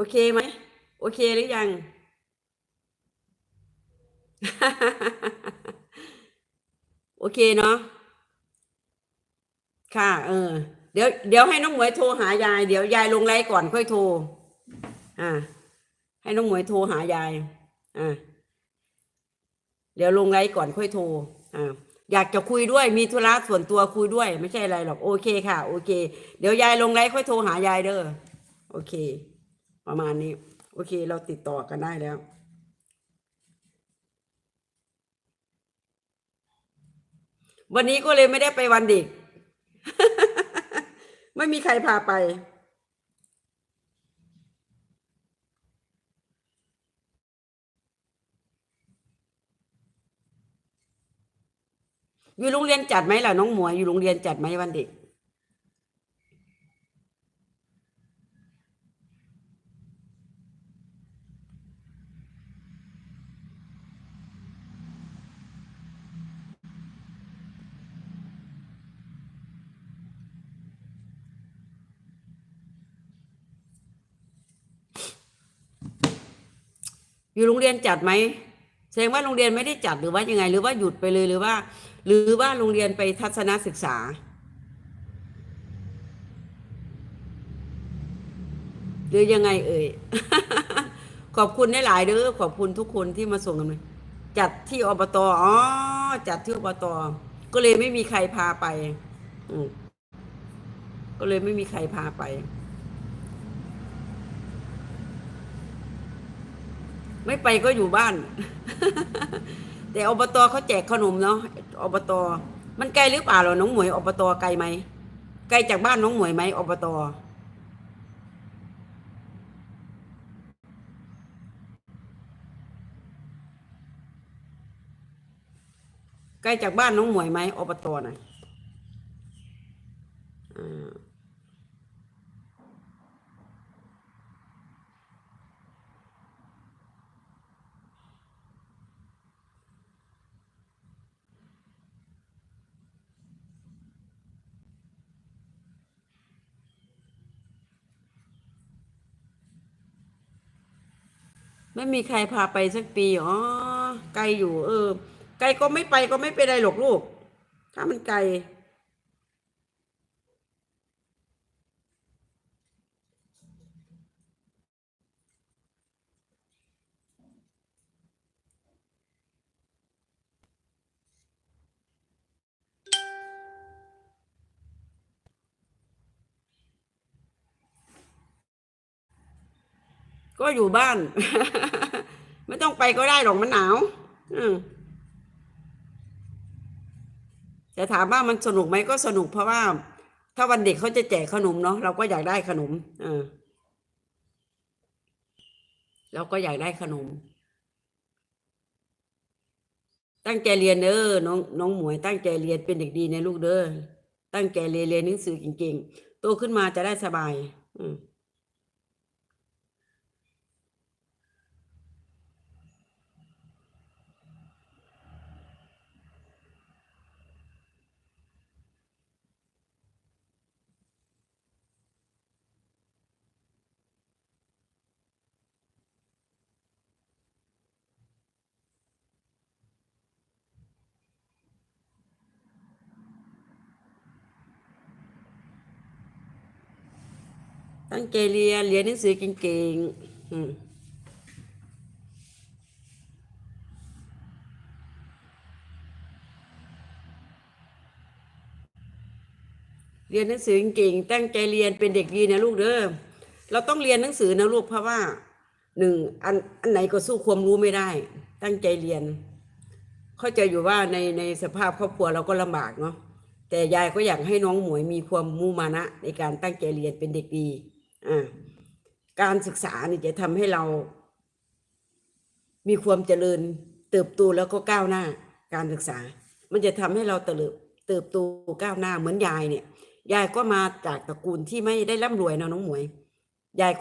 โอเคไหมโอเคหรือยัง โอเคเนาะค่ะ เออ เดี๋ยวเดี๋ยวให้น้องหมวยโทรหายาย เดี๋ยวยายลงไลน์ก่อนค่อยโทร อ่า ให้น้องหมวยโทรหายาย อ่า เดี๋ยวลงไลน์ก่อนค่อยโทร อ่า อยากจะคุยด้วย มีธุระส่วนตัวคุยด้วย ไม่ใช่อะไรหรอก โอเคค่ะ โอเค เดี๋ยวยายลงไลน์ค่อยโทรหายายเด้อ โอเค ประมาณนี้ โอเคเราติดต่อกันได้แล้ว วันนี้ก็เลยไม่ได้ไปวันเด็ก ไม่มีใครพาไปอยู่โรงเรียนจัดไหมล่ะน้องหมวยอยู่โรงเรียนจัดไหมวันเด็ก อยู่โรงเรียนจัดไหมแสดงว่าโรงเรียนไม่ได้จัดหรือว่ายังไง หรือว่าหยุดไปเลยหรือว่า หรือว่าโรงเรียนไปทัศนศึกษา หรือยังไงเอ่ย ขอบคุณได้หลายๆเด้อขอบคุณทุกคนที่มาส่งกันเลยจัดที่อบตอ๋อจัดที่อบตก็เลยไม่มีใครพาไปก็เลยไม่มีใครพาไป ไม่ไปก็อยู่บ้าน แต่อบตเขาแจกขนมเนาะอบตมันไกลหรือเปล่าเหรอน้องหมวยอบตไกลไหมไกลจากบ้านน้องหมวยไหมอบตไกลจากบ้านน้องหมวยไหมอบตน่ะอ่ ไม่มีใครพาไปสักปีอ๋อไกลอยู่ เออ ไกลก็ไม่ไปก็ไม่เป็นไรหรอกลูก ถ้ามันไกล ก็อยู่บ้าน ไม่ต้องไปก็ได้หรอกมันหนาวแต่ถามว่ามันสนุกไหมก็สนุกเพราะว่า ถ้าวันเด็กเขาจะแจกขนมเนาะเราก็อยากได้ขนมเออเราก็อยากได้ขนม ตั้งใจเรียนเด้อน้องน้องหมวย ตั้งใจเรียนเป็นเด็กดีในลูกเด้อตั้งใจเรียนเรียนหนังสือเก่งๆโตขึ้นมาจะได้สบาย อืม ตั้งใจเรียนเรียนหนังสือเก่งๆอืมเรียนหนังสือเก่งๆตั้งใจเรียนเป็นเด็กดีนะลูกเด้อเราต้องเรียนหนังสือนะลูกเพราะว่าหนึ่งอันอันไหนก็สู้ความรู้ไม่ได้ ตั้งใจเรียน เข้าใจอยู่ว่าในในสภาพครอบครัวเราก็ลำบากเนาะแต่ยายก็อยากให้น้องหมวยมีความมุ่งมานะในการตั้งใจเรียนเป็นเด็กดี การศึกษาเนี่ยจะทำให้เรา มีความเจริญ เติบโตแล้วก็ก้าวหน้า การศึกษา มันจะทำให้เราเติบเติบโตก้าวหน้าเหมือนยายเนี่ย ยายก็มาจากตระกูลที่ไม่ได้ร่ำรวยนะน้องหมวยยายก็